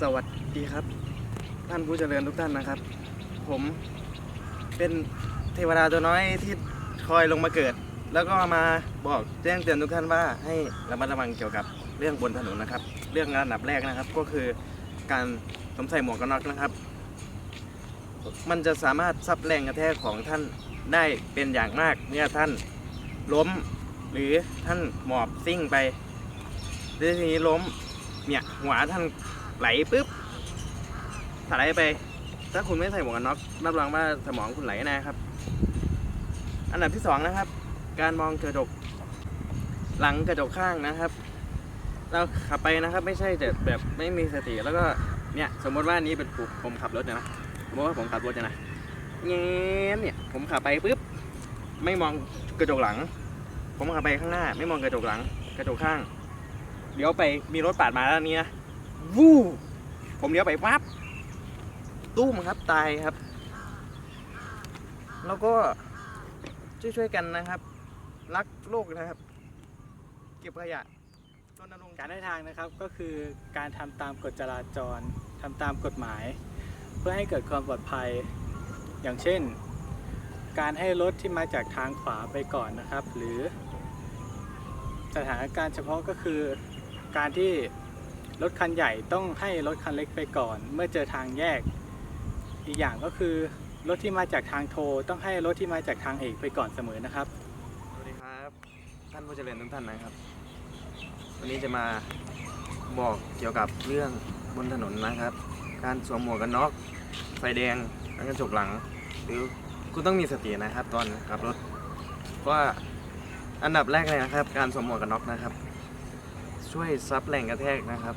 สวัสดีครับ ท่านผู้เจริญทุกท่านนะครับ ผมเป็นเทวดาตัวน้อยที่คอยลงมาเกิด แล้วก็มาบอกแจ้งเตือนทุกท่านว่าให้ระมัดระวังเกี่ยวกับเรื่องบนถนนนะครับ เรื่องอันดับแรกนะครับ ก็คือการสวมใส่หมวกกันน็อกนะครับ มันจะสามารถซับแรงกระแทกของท่านได้เป็นอย่างมากเนี่ยท่านล้มหรือท่านหมอบซิ่งไปแล้วทีนี้ล้มเนี่ยหัวท่าน ไหลปุ๊บถลายไป ถ้าคุณไม่ใส่หมวกกันน็อกรับรองว่าสมองคุณไหลแน่ครับ อันดับที่สองนะครับ การมองกระจกหลังกระจกข้างนะครับเราขับไปนะครับ ไม่ใช่แต่แบบไม่มีสติแล้วก็เนี่ยสมมติว่านี้เป็นผมขับรถนะสมมติว่าผมขับรถนะเงี้ยเนี่ยผมขับไปปุ๊บไม่มองกระจกหลัง ผมขับไปข้างหน้า ไม่มองกระจกหลัง กระจกข้างเลี้ยวไปมีรถปาดมาแล้วนี้นะ วู้ผมเลี้ยวไปปั๊บตุ้มครับตายครับ แล้วก็ช่วยๆกันนะครับ รักโลกนะครับ เก็บขยะรณรงค์การให้ทางนะครับก็คือการทำตามกฎจราจรทำตามกฎหมาย เพื่อให้เกิดความปลอดภัยอย่างเช่น การให้รถที่มาจากทางขวาไปก่อนนะครับ หรือสถานการณ์เฉพาะก็คือการที่ รถคันใหญ่ต้องให้รถคันเล็กไปก่อน เมื่อเจอทางแยก อีกอย่างก็คือรถที่มาจากทางโทต้องให้รถที่มาจากทางเอกไปก่อนเสมอนะครับ สวัสดีครับท่านผู้เจริญทุกท่านนะครับ วันนี้จะมาบอกเกี่ยวกับเรื่องบนถนนนะครับ การสวมหมวกกันน็อกไฟแดงแล้วกระจกหลัง หรือคุณต้องมีสตินะครับ ตอนขับรถเพราะว่าอันดับแรกเลยนะครับ การสวมหมวกกันน็อกนะครับ ช่วยซับแรงกระแทกนะครับ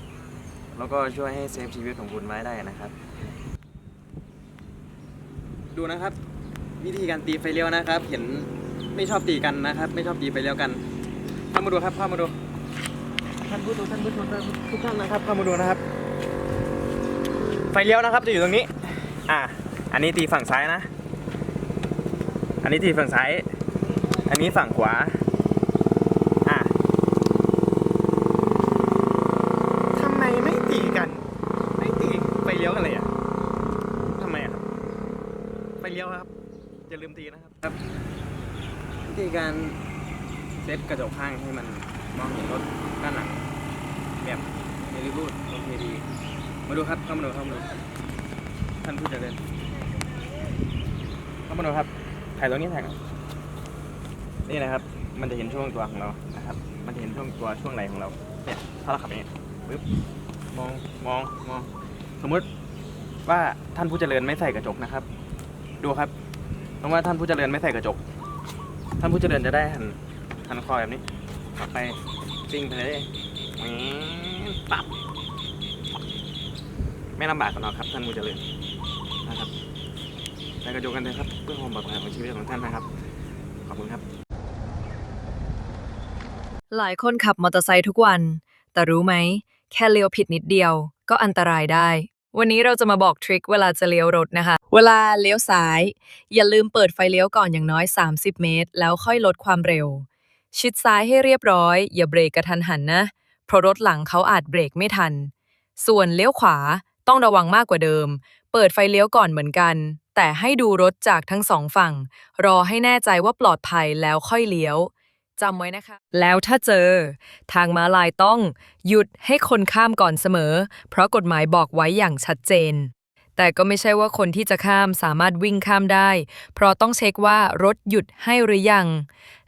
แล้วก็ช่วยให้เซฟชีวิตของคุณไว้ได้นะครับ ดูนะครับ วิธีการตีไฟเลี้ยวนะครับ เห็นไม่ชอบตีกันนะครับ ไม่ชอบตีไฟเลี้ยวกันเข้ามาดูครับเข้ามาดูท่านผู้ชมท่านผู้ชมทุกท่านนะครับเข้ามาดูนะครับ ไฟเลี้ยวนะครับจะอยู่ตรงนี้ อ่าอันนี้ตีฝั่งซ้ายนะ อันนี้ตีฝั่งซ้าย อันนี้ฝั่งขวาอ่าทำไมไม่ตีกัน ไม่ตีไฟเลี้ยวกันเลยอะทำไมอะครับ ไฟเลี้ยวครับ อย่าลืมตีนะครับครับ วิธี การเซตกระจกข้างให้มันมองเห็นรถด้านหลังแบบเมลิบูดโอเคดี มาดูครับเข้ามาดูเข้ามาดูท่านผู้เจริญเข้ามาดูครับถ่ายตรงนี้ถ่ายน่อยนี่นะครับ มันจะเห็นช่วงตัวของเรานะครับ มันจะเห็นช่วงตัวช่วงไหลของเราเนี่ยถ้าเราขับอย่างนี้ปึ๊บมองมองมองสมมุติว่าท่านผู้เจริญไม่ใส่กระจกนะครับ ดูครับเพราะว่าท่านผู้เจริญไม่ใส่กระจก ท่านผู้เจริญจะได้หันหันคอแบบนี้ขับไปซิ่งไปเลยอืมปับไม่ลำบากกันหรอกครับ ท่านผู้เจริญนะครับใส่กระจกกันเลยครับเพื่อความปลอดภัยของชีวิตของท่านนะครับ ขอบคุณครับ หลายคนขับมอเตอร์ไซค์ทุกวัน แต่รู้ไหม แค่เลี้ยวผิดนิดเดียว ก็อันตรายได้ วันนี้เราจะมาบอกทริคเวลาจะเลี้ยวรถนะคะ เวลาเลี้ยวซ้าย อย่าลืมเปิดไฟเลี้ยวก่อนอย่างน้อย 30 เมตร แล้วค่อยลดความเร็ว ชิดซ้ายให้เรียบร้อย อย่าเบรกกระทันหันนะ เพราะรถหลังเขาอาจเบรกไม่ทัน ส่วนเลี้ยวขวาต้องระวังมากกว่าเดิม เปิดไฟเลี้ยวก่อนเหมือนกัน แต่ให้ดูรถจากทั้งสองฝั่ง รอให้แน่ใจว่าปลอดภัยแล้วค่อยเลี้ยว จำไว้นะคะ แล้วถ้าเจอ ทางม้าลายต้องหยุดให้คนข้ามก่อนเสมอ เพราะกฎหมายบอกไว้อย่างชัดเจน แต่ก็ไม่ใช่ว่าคนที่จะข้ามสามารถวิ่งข้ามได้ เพราะต้องเช็คว่ารถหยุดให้หรือยัง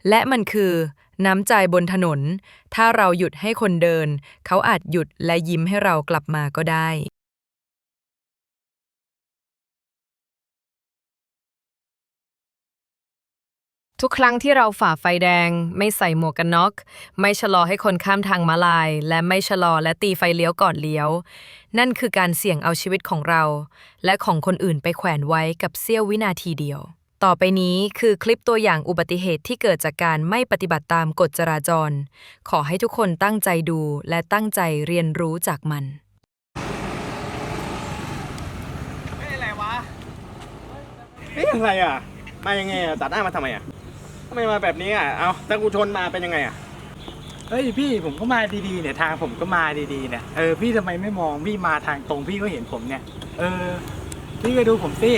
และมันคือ น้ำใจบนถนน ถ้าเราหยุดให้คนเดิน เขาอาจหยุดและยิ้มให้เรากลับมาก็ได้ ทุกครั้งที่เราฝ่าไฟแดง ไม่ใส่หมวกกันน็อก ไม่ชะลอให้คนข้ามทางม้าลาย และไม่ชะลอและตีไฟเลี้ยวก่อนเลี้ยว นั่นคือการเสี่ยงเอาชีวิตของเรา และของคนอื่นไปแขวนไว้กับเสี้ยววินาทีเดียว ต่อไปนี้คือคลิปตัวอย่างอุบัติเหตุที่เกิดจากการไม่ปฏิบัติตามกฎจราจร ขอให้ทุกคนตั้งใจดูและตั้งใจเรียนรู้จากมันเฮ้ยอะไรวะเฮ้ยอะไรอะ มายังไงอะตัดหน้ามาทำไมอะ ไมมาแบบนี้อะ เอาถ้ากูชนมาเป็นยังไงอะ เฮ้ยพี่ผมก็มาดีๆเนี่ยทางผมก็มาดีๆเนี่ยเออพี่ทำไมไม่มองพี่มาทางตรงพี่ก็เห็นผมเนี่ย เออพี่ก็ดูผมสิ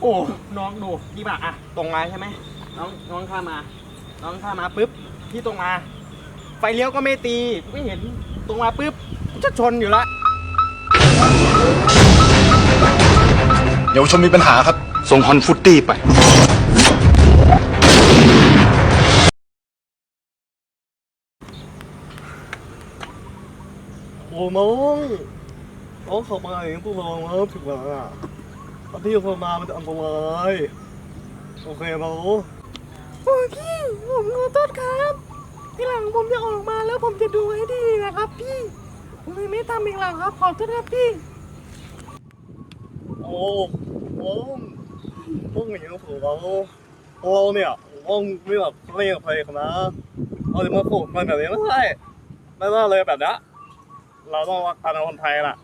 โอ้ น้องดูพี่มาอะ ตรงมาใช่ไหมน้องน้องข้ามมา น้องข้ามมาปุ๊บ พี่ตรงมา ไฟเลี้ยวก็ไม่ตีไม่เห็นตรงมาปุ๊บจะชนอยู่ละ เยาวชนมีปัญหาครับ ส่งฮอนฟุตตี้ไป โอ้น้องน้องขับมาอย่างนี้พวกเรามาถึงแล้วอะตอนที่เรามามันจะอันตรายโอเคเราโอ้พี่ผมขอโทษครับทีหลังผมจะออกมาแล้วผมจะดูให้ดีนะครับพี่ผมไม่ทำอีกแล้วครับขอโทษครับพี่โอ้โอ้พวกนี้ของเราเราเนี่ยต้องไม่แบบเล่นกับใครนะเอาจะมาโขกมันแบบนี้ไม่ได้ไม่ได้เลยแบบนี้ เราต้องรักกันคนไทยล่ะ